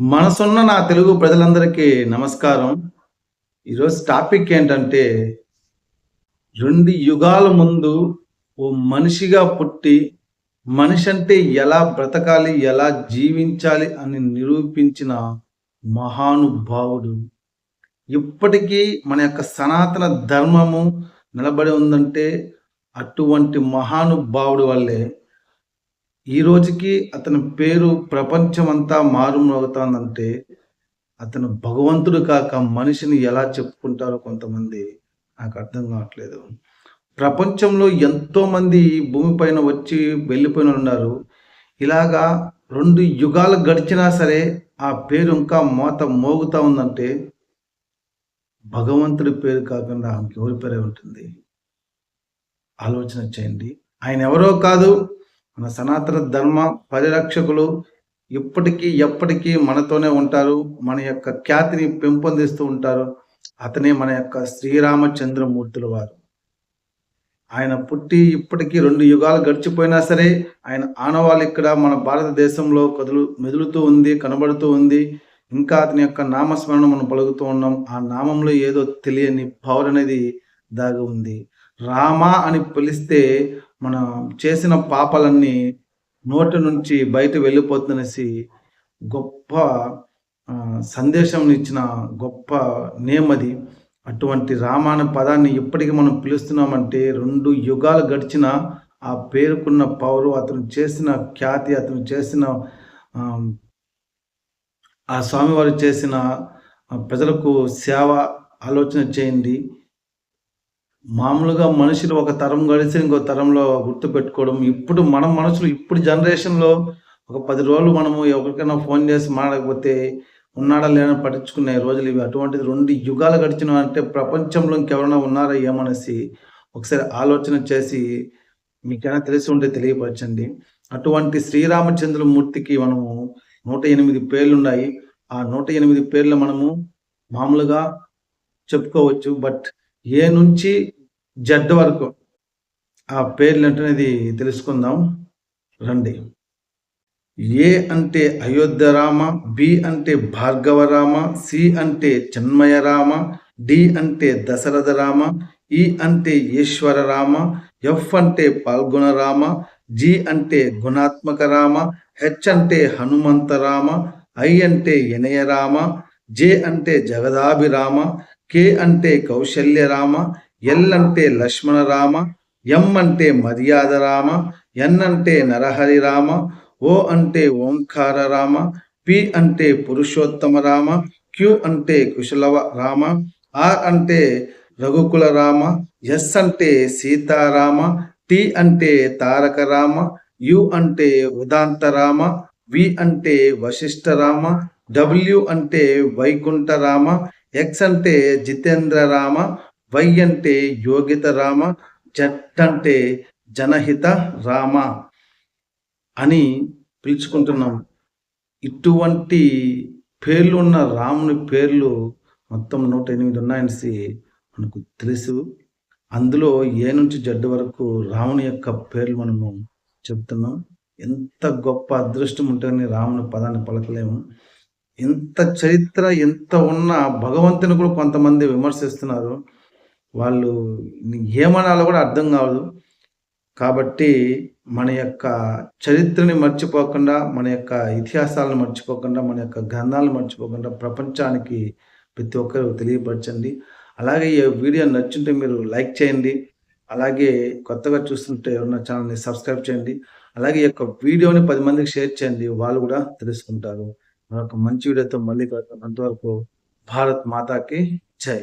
మనసున్న నా తెలుగు ప్రజలందరికీ నమస్కారం. ఈరోజు టాపిక్ ఏంటంటే రెండు యుగాల ముందు ఓ మనిషిగా పుట్టి మనిషి అంటే ఎలా బ్రతకాలి ఎలా జీవించాలి అని నిరూపించిన మహానుభావుడు. ఇప్పటికీ మన యొక్క సనాతన ధర్మము నిలబడి ఉందంటే అటువంటి మహానుభావుడు వల్లే ఈ రోజుకి అతని పేరు ప్రపంచమంతా మారుమోగుతోందంటే అతను భగవంతుడు కాక మనిషిని ఎలా చెప్పుకుంటారో కొంతమంది నాకు అర్థం కావట్లేదు. ప్రపంచంలో ఎంతో మంది భూమిపైన వచ్చి వెళ్ళిపోయిన ఉన్నారు. ఇలాగా రెండు యుగాలు గడిచినా సరే ఆ పేరు ఇంకా మోత మోగుతా ఉందంటే భగవంతుడి పేరు కాకుండా ఎవరి పేరే ఉంటుంది? ఆలోచన చేయండి. ఆయన ఎవరో కాదు మన సనాతన ధర్మ పరిరక్షకులు ఇప్పటికీ ఎప్పటికీ మనతోనే ఉంటారు మన యొక్క ఖ్యాతిని పెంపొందిస్తూ ఉంటారు. అతనే మన యొక్క శ్రీరామచంద్రమూర్తుల వారు. ఆయన పుట్టి ఇప్పటికీ రెండు యుగాలు గడిచిపోయినా సరే ఆయన ఆనవాళ్ళు ఇక్కడ మన భారతదేశంలో కదులు మెదులుతూ ఉంది కనబడుతూ ఉంది. ఇంకా అతని యొక్క నామస్మరణ మనం పలుకుతూ ఉన్నాం. ఆ నామంలో ఏదో తెలియని పవర్ అనేది దాగి ఉంది. రామ అని పిలిస్తే మనం చేసిన పాపాలన్నీ నోటి నుంచి బయట వెళ్ళిపోతుందనేసి గొప్ప సందేశం ఇచ్చిన గొప్ప నేమ్ అది. అటువంటి రామాన పదాన్ని ఇప్పటికీ మనం పిలుస్తున్నామంటే రెండు యుగాలు గడిచిన ఆ పేరుకున్న పౌరు అతను చేసిన ఖ్యాతి అతను చేసిన ఆ స్వామివారు చేసిన ప్రజలకు సేవ ఆలోచన చేయండి. మామూలుగా మనుషులు ఒక తరం గడిచి ఇంకో తరంలో గుర్తు పెట్టుకోవడం. ఇప్పుడు మన మనుషులు ఇప్పుడు జనరేషన్లో ఒక పది రోజులు మనము ఎవరికైనా ఫోన్ చేసి మాడకపోతే ఉన్నాడా లేదని పట్టించుకునే రోజులు ఇవి. అటువంటిది రెండు యుగాలు గడిచిన అంటే ప్రపంచంలో ఇంకెవరైనా ఉన్నారా ఏమనేసి ఒకసారి ఆలోచన చేసి మీకైనా తెలిసి ఉంటే తెలియపరచండి. అటువంటి శ్రీరామచంద్రమూర్తికి మనము నూట ఎనిమిది పేర్లు ఉన్నాయి ఆ నూట ఎనిమిది పేర్లు మనము మామూలుగా చెప్పుకోవచ్చు. బట్ ఏ నుంచి జడ్ వరకు. ఆ పేర్లు అనేది తెలుసుకుందాం. రండి. ఏ అంటే అయోధ్య రామ బి అంటే భార్గవ రామ సి అంటే చిన్మయ రామ డి అంటే దశరథ రామ ఈ అంటే ఈశ్వర రామ ఎఫ్ అంటే పాల్గొన రామ జి అంటే గుణాత్మక రామ హెచ్ అంటే హనుమంత రామ ఐ అంటే వినయ రామ జే అంటే జగదాభిరామ కే అంటే కౌశల్య రామ ఎల్ అంటే లక్ష్మణ రామ ఎం అంటే మర్యాద రామ ఎన్ అంటే నరహరి రామ ఓ అంటే ఓంకార రామ పి అంటే పురుషోత్తమ రామ క్యూ అంటే కుశలవ రామ ఆర్ అంటే రఘుకుల రామ ఎస్ అంటే సీతారామ టి అంటే తారక రామ యు అంటే ఉదాంత రామ వి అంటే వశిష్ఠ రామ డబ్ల్యూ అంటే వైకుంఠ రామ ఎక్స్ అంటే జితేంద్ర రామ వై అంటే యోగిత రామ జట్ అంటే జనహిత రామ అని పిలుచుకుంటున్నాం. ఇటువంటి పేర్లు ఉన్న రాముని పేర్లు మొత్తం నూట ఎనిమిది ఉన్నాయనేసి మనకు తెలుసు. అందులో ఏ నుంచి జడ్డు వరకు రాముని యొక్క పేర్లు మనము చెప్తున్నాం. ఎంత గొప్ప అదృష్టం ఉంటేనే రాముని పదాన్ని పలకలేము. ఎంత చరిత్ర ఎంత ఉన్న భగవంతుని కూడా కొంతమంది విమర్శిస్తున్నారు. వాళ్ళు ఏమనాలో కూడా అర్థం కావదు. కాబట్టి మన యొక్క చరిత్రని మర్చిపోకుండా మన యొక్క ఇతిహాసాలను మర్చిపోకుండా మన యొక్క గ్రంథాలను మర్చిపోకుండా ప్రపంచానికి ప్రతి ఒక్కరు తెలియపరచండి. అలాగే ఈ వీడియో నచ్చుంటే మీరు లైక్ చేయండి. అలాగే కొత్తగా చూస్తుంటే ఉన్న ఛానల్ని సబ్స్క్రైబ్ చేయండి. అలాగే ఈ యొక్క వీడియోని పది మందికి షేర్ చేయండి. వాళ్ళు కూడా తెలుసుకుంటారు. మరొక మంచి వీడియోతో మళ్ళీ అంతవరకు భారత్ మాతాకి జై.